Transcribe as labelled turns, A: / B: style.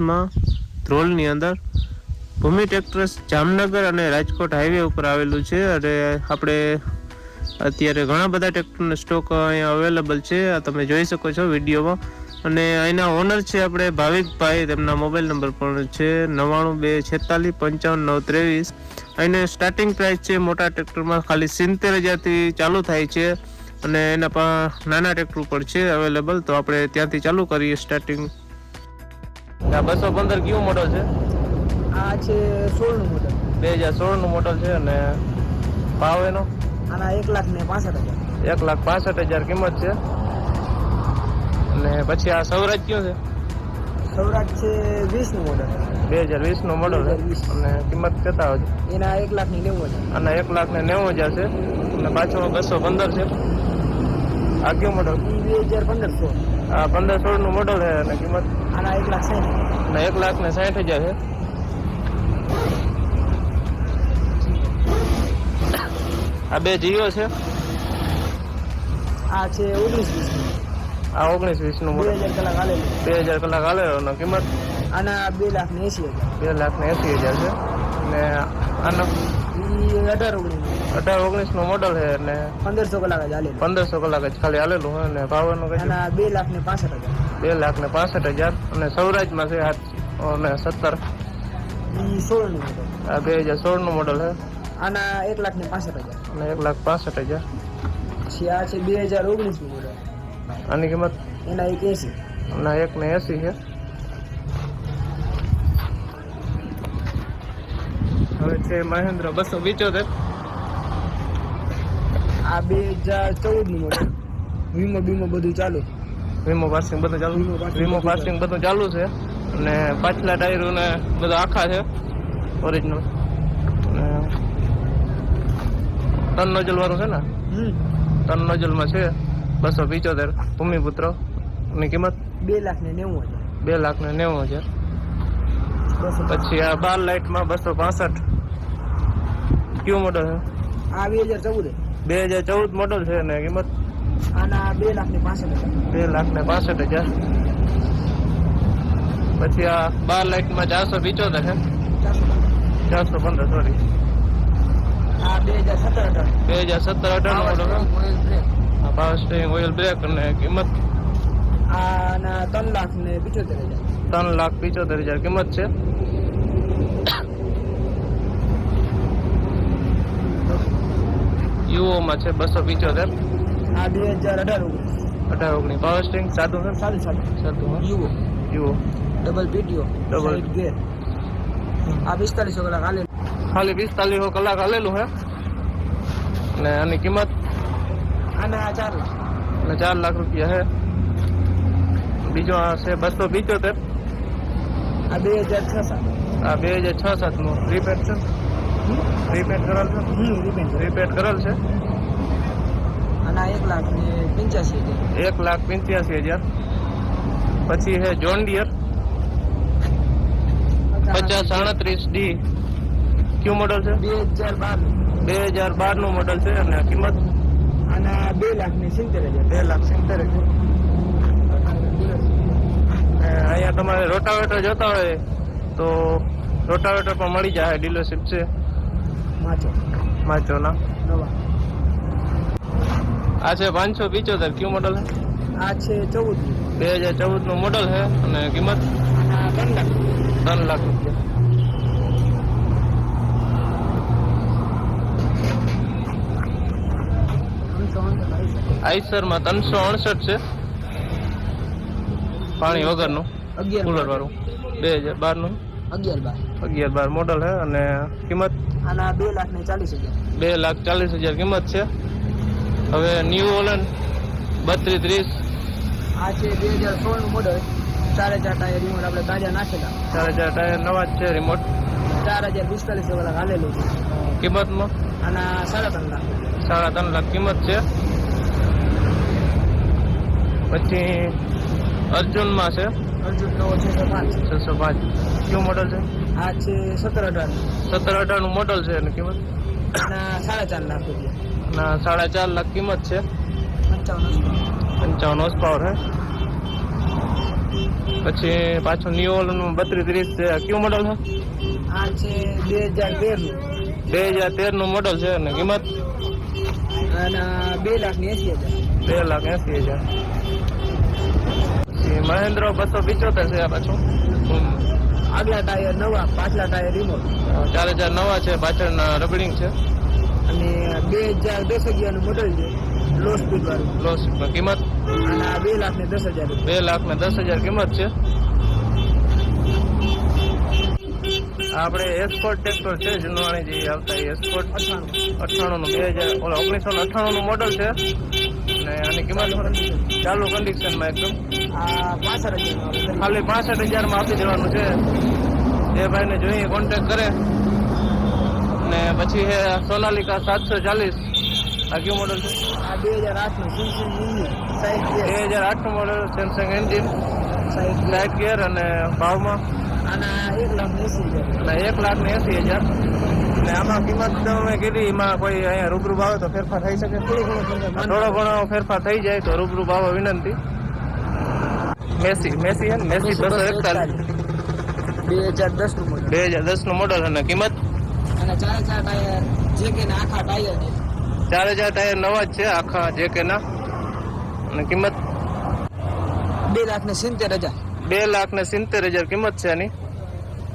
A: વર્ષમાં ધ્રોલની અંદર ભૂમિ ટ્રેક્ટર્સ જામનગર અને રાજકોટ હાઈવે ઉપર આવેલું છે અને આપણે અત્યારે ઘણા બધા ટ્રેક્ટરનો સ્ટોક અહીંયા અવેલેબલ છે. આ તમે જોઈ શકો છો વિડીયોમાં. અને અહીંના ઓનર છે આપણે ભાવિકભાઈ, તેમના મોબાઈલ નંબર પણ છે નવ્વાણું બે છેતાલીસ પંચાવન નવ ત્રેવીસ. અહીંને સ્ટાર્ટિંગ પ્રાઇસ છે મોટા ટ્રેક્ટરમાં ખાલી સિત્તેર હજારથી ચાલુ થાય છે. અને એના પણ નાના ટ્રેક્ટર પણ છે અવેલેબલ તો આપણે ત્યાંથી ચાલુ કરીએ સ્ટાર્ટિંગ બસો પંદર કયું મોડલ છે?
B: આ છે સોળનું મોડલ
A: બે હજાર સોળનું મોડલ છે અને ભાવ એનો?
B: આના એક લાખ ને પાસઠ હજાર.
A: એક લાખ પાસઠ હજાર કિંમત છે. અને પછી આ સૌરાજ કયું છે?
B: સૌરાજ છે વીસનું મોડલ
A: બે હજાર વીસનું મોડલ છે
B: 2020.
A: અને કિંમત કેટલા હોય
B: એના એક લાખની નેવું હજાર.
A: અને એક લાખ ને નેવું હજાર છે. અને પાછળ બસો પંદર છે. આ કયું મોડલ
B: બે હજાર પંદર સોળ
A: આ પંદર સોળનું મોડલ છે અને કિંમત?
B: આના એક લાખ સાઠ
A: અને એક લાખ ને સાઠ હજાર છે. આ બે જીઓ છે.
B: આ છે ઓગણીસ વીસ
A: આ ઓગણીસ વીસનું
B: બે હજાર કલાક હાલે
A: બે હજાર કલાક હાલે કિંમત?
B: આના બે લાખ ને એસી હજાર.
A: બે લાખ ને એસી હજાર છે. અને આનો?
B: અઢાર ઓગણીસ
A: અઢાર ઓગણીસનું મોડલ છે અને
B: પંદરસો કલાક જ હાલે
A: પંદરસો કલાક જ ખાલી હાલેલું હોય અને ભાવનું કઈ?
B: બે લાખ ને પાસઠ હજાર.
A: બે લાખ ને પાસઠ હજાર અને સૌરાજમાં છે આઠ અને સત્તર.
B: ઈ સોળનું મોડલ
A: આ બે હજાર સોળનું મોડલ છે.
B: આના એક લાખ ને પાસઠ હજાર.
A: અને એક લાખ પાસઠ હજાર.
B: પછી આ છે બે હજાર ઓગણીસનું મોડલ
A: આની કિંમત?
B: એના એક એસી.
A: એના એક ને એસી છે. હવે છે મહેન્દ્ર બસો પિચોતેર.
B: આ બે હજાર ચૌદનું મોડલ વીમો બીમો બધું ચાલુ.
A: વીમો પાસિંગ બધું ચાલુ?
B: વીમો
A: પાસિંગ બધું ચાલુ. છે. અને પાછલા ટાયરો ને બધા આખા છે. ઓરિજિનલ ત્રણ નોજલ વાળું છે ને? ત્રણ નોજલમાં છે બસો પિચોતેર. ભૂમિપુત્ર. ની કિંમત?
B: બે લાખ ને નેવું હજાર.
A: બે લાખ ને નેવું હજાર. પછી આ બાર લાઇટમાં બસો પાસઠ. કયું મોડલ છે?
B: આ બે હજાર ચૌદ
A: બે હજાર ચૌદ મોડલ છે અને કિંમત?
B: આના બે લાખ ને પાસઠ હજાર.
A: બે લાખ ને પાસઠ હજાર. પછી આ બાર લાઇટમાં ચારસો પિચોતેર છે.
B: ચારસો
A: પંદર. સોરી
B: આ બે હજાર સત્તર અઢાર.
A: બે હજાર સત્તર અઢાર નો model power steering oil brake અને કિંમત?
B: આના ત્રણ લાખ ને પિચોતેર હજાર.
A: ત્રણ લાખ પિચોતેર હજાર કિંમત છે. યુઓમાં છે બસો પિચોતેર.
B: આ બે હજાર અઢાર ઓગણીસ.
A: અઢાર ઓગણીસ. પાવર સ્ટ્રિંગ સાદું
B: સારું
A: સાદું
B: યુવો.
A: યુઓ
B: ડબલ પીટીઓ ડબલ ગેર આ પિસ્તાલીસો કલાક હાલે.
A: ખાલી પિસ્તાલીસ કલાક હાલેલું હે? ને આની કિંમત?
B: આના ચાર લાખ.
A: અને ચાર લાખ રૂપિયા છે બીજો આ છે બસો પિચોતેર.
B: આ બે હજાર છ સાત.
A: આ બે હજાર છ સાતનું રિપેર છે. રીપેડ કરેલ છે?
B: રિપેન્ડ
A: કરેલ. છે?
B: અને એક લાખ ને પંચ્યાસી હજાર.
A: એક લાખ પંચ્યાસી હજાર. પછી છે જોન ડિયર પચાસ સાડત્રીસ ડી કયું મોડલ છે?
B: બે હજાર બાર.
A: બે હજાર બારનું મોડલ છે અને કિંમત?
B: અને બે લાખ ને સિત્તેર હજાર.
A: બે લાખ સિત્તેર હજાર. અહીંયા તમારે રોટાવેટર જોતા હોય તો રોટાવેટર પણ મળી જાય ડીલરશીપ છે.
B: માચો. નવા
A: આ છે પાંચસો પિચોતેર. કયું મોડલ છે?
B: આ છે ચૌદ.
A: બે હજાર ચૌદનું મોડલ છે. અને કિંમત?
B: ત્રણ લાખ.
A: ત્રણ લાખ રૂપિયા. આઈસરમાં ત્રણસો અડસઠ છે. પાણી વગરનું. કુલર વાળું બે હજાર બારનું.
B: અગિયાર બાર.
A: અગિયાર બાર મોડલ છે અને કિંમત?
B: આના બે લાખ ને ચાલીસ હજાર.
A: બે લાખ ચાલીસ હજાર કિંમત છે. હવે ન્યૂ ઓલન બત્રીસ ત્રીસ.
B: આ છે બે હજાર સોળનું મોડલ ચારે ચાર ટાયર રિમોટ આપણે તાજા નાખેલા.
A: ચાર હજાર ટાયર નવા જ છે રિમોટ
B: ચાર હજાર પિસ્તાલીસ કલાક હાલેલું છે.
A: કિંમતમાં?
B: આના સાડા ત્રણ લાખ.
A: સાડા ત્રણ લાખ કિંમત છે. પછી અર્જુનમાં છે.
B: અર્જુન નવો છસો પાંચ.
A: છસો પાંચ. કયું મોડલ છે?
B: આ છે સત્તર અઢાર.
A: સત્તર અઢારનું મોડલ છે અને કિંમત?
B: સાડા ચાર લાખ રૂપિયા.
A: સાડા ચાર લાખ કિંમત છે.
B: પંચાવન
A: હોર્સ પાવર છે પછી પાછું નિયોલનું બત્રીસ ત્રીસ છે. કયું મોડલ છે?
B: આ છે બે હજાર તેરનું.
A: બે હજાર તેરનું મોડલ છે અને કિંમત
B: બે લાખ એસી હજાર.
A: બે લાખ એસી હજાર. પછી મહેન્દ્ર બસો પિચોતેર છે આ પાછું.
B: આગલા ટાયર નવા પાછલા ટાયર રિમોટ
A: ચાર હજાર નવા છે પાછળના રબડિંગ છે.
B: અને બે હજાર દસ અગિયારનું મોડલ છે લો સ્પીડ વાળું.
A: લોસ કિંમત?
B: અને આ બે લાખ ને દસ હજાર.
A: બે લાખ ને દસ હજાર કિંમત છે. આપણે એક્સપોર્ટ ટ્રેક્ટર છે જુનવાણી જે આવતા એક્સપોર્ટ
B: અઠાણું
A: અઠ્ઠાણું. નું બે હજાર ઓલા ઓગણીસો ને અઠ્ઠાણું નું મોડલ છે. અને આની કિંમત ચાલુ કન્ડિશનમાં એકદમ ખાલી પાસઠ હજારમાં આપી દેવાનું છે. જે ભાઈને જોઈએ કોન્ટેક કરે. ને પછી છે સોનાલિકા સાતસો ચાલીસ. આ કયું મોડલ છે?
B: આ બે હજાર આઠનું
A: બે હજાર આઠનું model Samsung engine
B: side gear
A: light અને ભાવમાં?
B: આના એક લાખ ને એસી હજાર.
A: અને એક લાખ ને એસી હજાર. ને આમાં કિંમત તમે કીધી એમાં કોઈ અહીંયા રૂબરૂ ભાવે તો ફેરફાર થઈ શકે.
B: થોડો ઘણો
A: ફેરફાર થઈ જાય તો રૂબરૂ ભાવે વિનંતી. મેસી મેસી હે ને મેસી બસો એકતાલીસ.
B: બે હજાર દસનું મોડલ
A: બે હજાર દસનું મોડલ અને કિંમત?
B: અને ચાર ટાયર જે કે ના આખા ટાયર છે
A: ચાર હજાર ટાયર નવા જ છે આખા જે કે ના. અને કિંમત?
B: બે લાખ ને સિત્તેર હજાર.
A: બે લાખ ને સિત્તેર હજાર કિંમત છે આની.